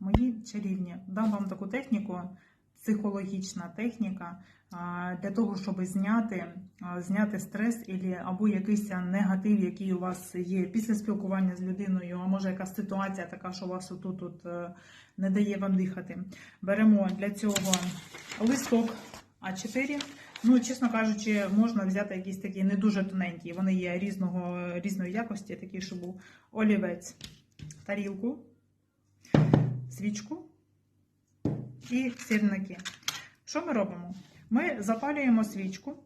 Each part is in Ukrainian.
Мої чарівні, дам вам таку техніку, психологічна техніка для того, щоб зняти, зняти стрес або якийсь негатив, який у вас є після спілкування з людиною, а може якась ситуація така, що у вас отут тут е, не дає вам дихати. Беремо для цього листок А4. Ну, чесно кажучи, можна взяти якісь такі не дуже тоненькі. Вони є різного, різної якості, такі, щоб був олівець, тарілку, свічку і сірники. Що ми робимо? Ми запалюємо свічку.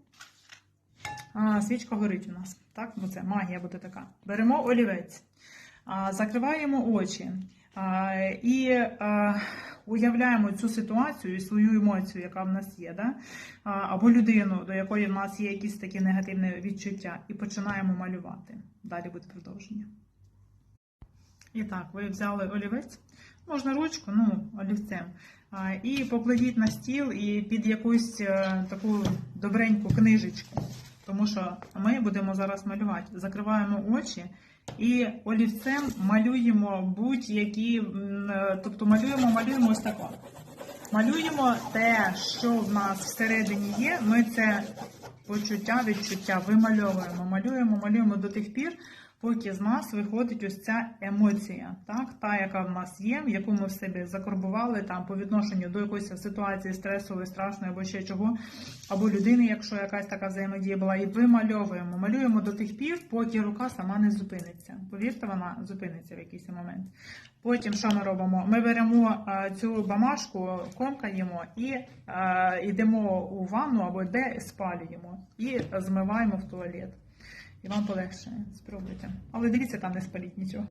А, свічка горить у нас. Так? Бо це магія буде така. Беремо олівець, а, закриваємо очі а, і а, уявляємо цю ситуацію і свою емоцію, яка в нас є, да? а, або людину, до якої в нас є якісь такі негативні відчуття, і починаємо малювати. Далі буде продовження. І так, ви взяли олівець, можна ручку, ну, олівцем, і покладіть на стіл і під якусь е, таку добреньку книжечку. Тому що ми будемо зараз малювати. Закриваємо очі і олівцем малюємо будь-які, е, тобто малюємо, малюємо ось тако. Малюємо те, що в нас всередині є. Ми це почуття, відчуття вимальовуємо, малюємо, малюємо до тих пір, поки з нас виходить ось ця емоція, так? та, яка в нас є, яку ми в себе закорбували там по відношенню до якоїсь ситуації стресової, страшної або ще чого, або людини, якщо якась така взаємодія була, і вимальовуємо, малюємо до тих пір, поки рука сама не зупиниться. Повірте, вона зупиниться в якийсь момент. Потім що ми робимо? Ми беремо е, цю бамашку, комкаємо і е, йдемо у ванну або де спалюємо і змиваємо в туалет. І вам полегшає. Спробуйте. Але дивіться, там не спаліть нічого.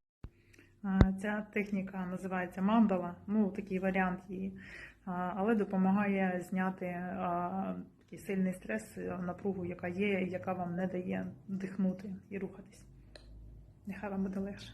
Ця техніка називається мандала, ну такий варіант її, але допомагає зняти такий сильний стрес, напругу, яка є, яка вам не дає дихнути і рухатись. Нехай вам буде легше.